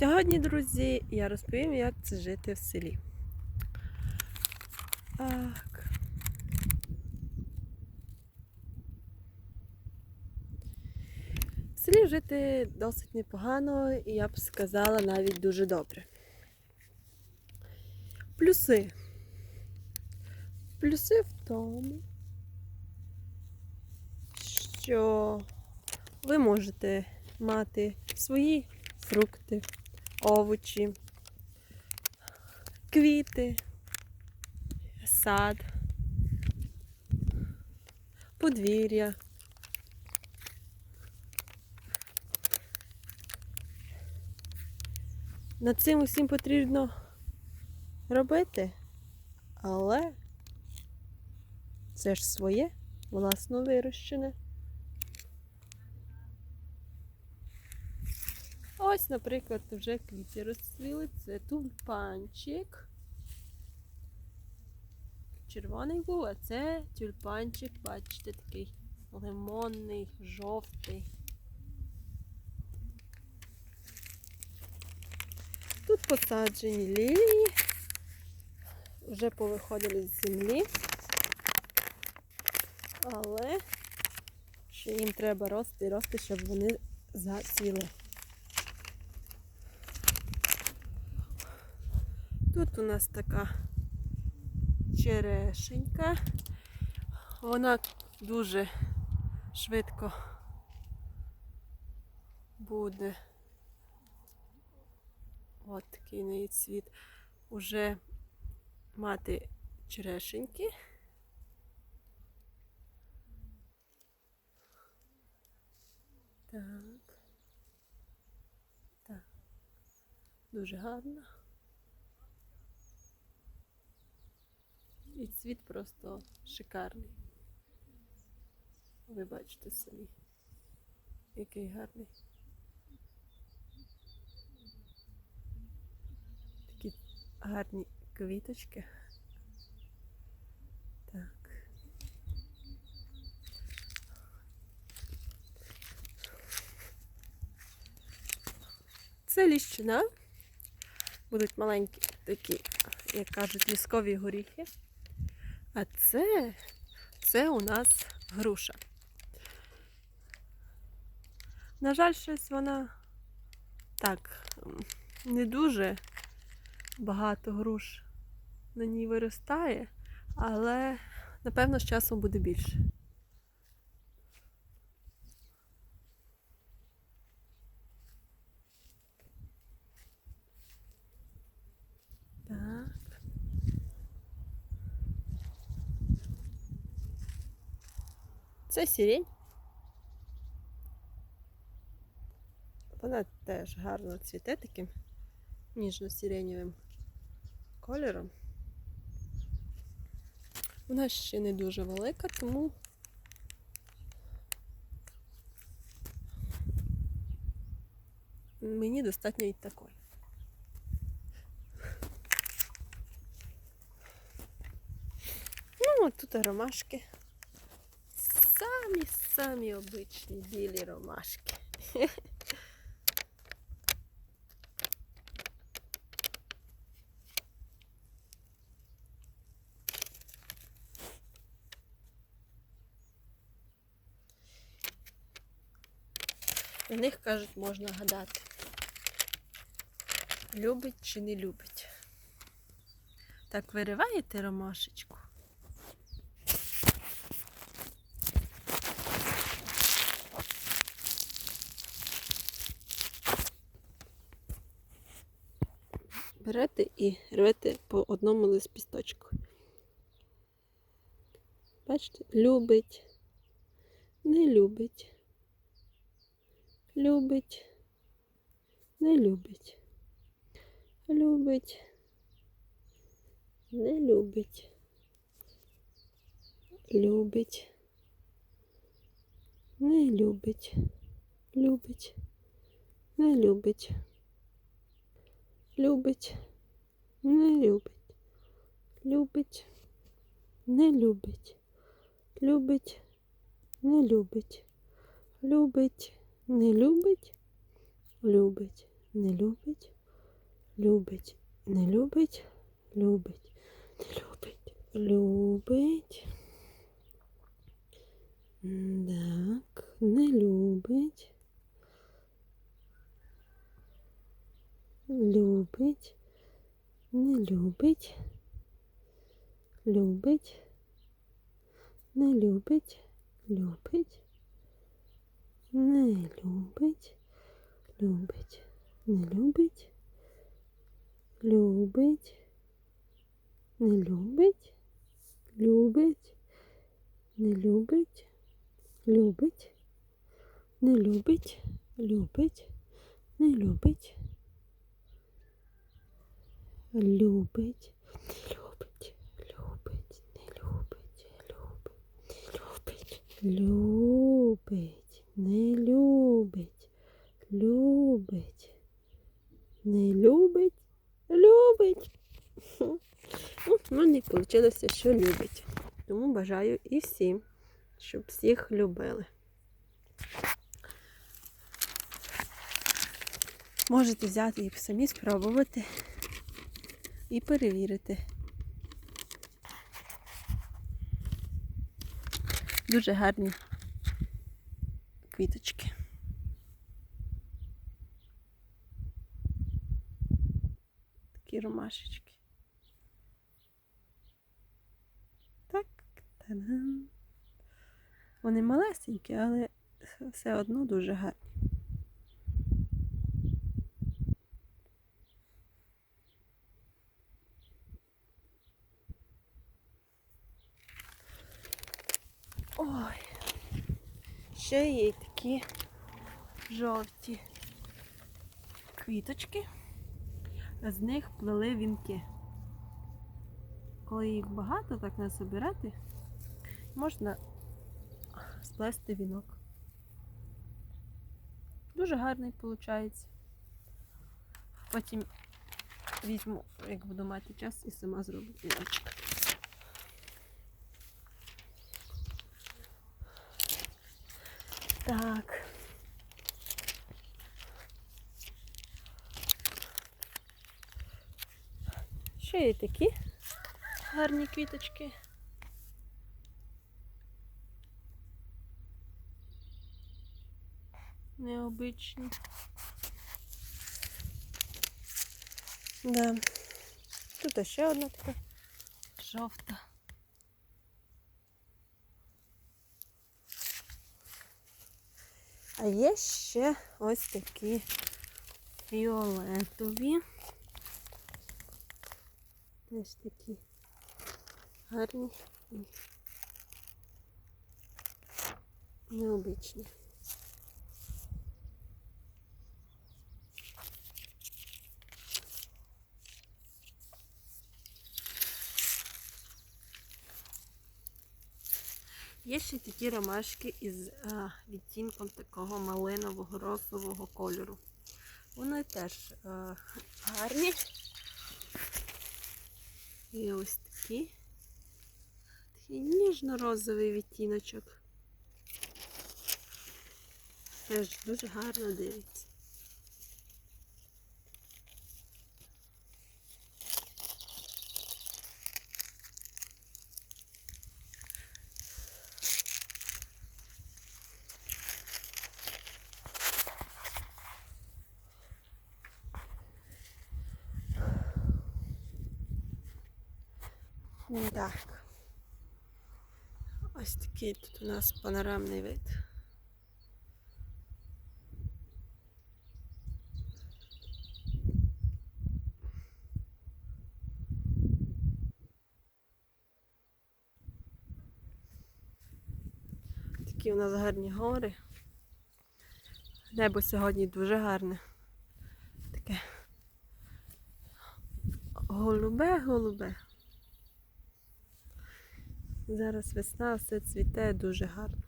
Сьогодні, друзі, я розповім, як це жити в селі. Так. В селі жити досить непогано, і я б сказала навіть дуже добре. Плюси. Плюси в тому, що ви можете мати свої фрукти, овочі, квіти, сад, подвір'я. Над цим усім потрібно робити, але це ж своє, власно вирощене. Ось, наприклад, вже квіти розцвіли. Це тюльпанчик. Червоний був, а це тюльпанчик, бачите, такий лимонний, жовтий. Тут посаджені лілії, вже повиходили з землі, але ще їм треба рости і рости, щоб вони зацвіли. Тут у нас така черешенька. Вона дуже швидко буде. От такий неї цвіт. Уже мати черешеньки. Так. Так. Дуже гарно. І цвіт просто шикарний. Ви бачите самі, який гарний. Такі гарні квіточки. Так. Це ліщина. Будуть маленькі такі, як кажуть, ліскові горіхи. А це, це у нас груша. На жаль, щось вона так, не дуже багато груш на ній виростає, але напевно з часом буде більше. Так. Це сірень. Вона теж гарно цвіте таким ніжно-сиренєвим кольором. Вона ще не дуже велика, тому мені достатньо і такої. Ну, от тут ромашки. Самі-самі обичні білі ромашки. На них, кажуть, можна гадати. Любить чи не любить. Так, вириваєте ромашечку. Берете і рвете по одному листочку. Бачите, любить, не любить, любить, не любить, любить, не любить, любить, не любить, любить, не любить любить, не любить, любить, не любить, любить, не любить, любить, не любить, любить, не любить, любить, не любить, любить, не любить, любить. Так, не любить. Любить, не любить, любить, не любить, любить, не любить, любить, не любить, любить, не любить, любить, не любить, любить, не любить, любить, не любить. Любить, не любить, любить, не любить, любить, не любить, любить, любить, не любить, любить. Ну, в мене вийшло, що любить. Тому бажаю і всім, щоб всіх любили. Можете взяти і самі спробувати і перевірити. Дуже гарні квіточки. Такі ромашечки. Так, та-дам. Вони малесенькі, але все одно дуже гарні. Ой, ще є такі жовті квіточки, з них плели вінки. Коли їх багато так насобирати, можна сплести вінок. Дуже гарний виходить. Потім візьму, як буду мати час, і сама зроблю віночок. Так. Ще є такі гарні квіточки. Необичні. Да. Тут ще одна така жовта. А є ще ось такі фіолетові. Теж такі гарні і необичні. Є ще такі ромашки із відтінком такого малинового розового кольору. Вони теж а, гарні. І ось такі. Такий ніжно-розовий відтіночок. Теж дуже гарно дивиться. Так. Ось такий тут у нас панорамний вид. Такі у нас гарні гори. Небо сьогодні дуже гарне. Таке голубе-голубе. Зараз весна, все цвіте дуже гарно.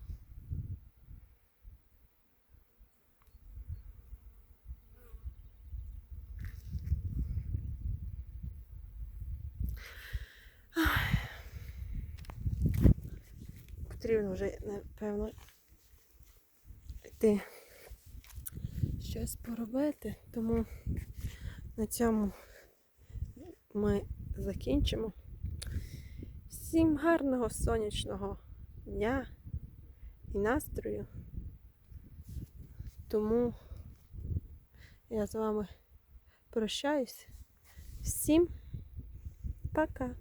Потрібно вже, напевно, йти щось поробити, тому на цьому ми закінчимо. Всім гарного сонячного дня і настрою. Тому я з вами прощаюсь. Всім пока!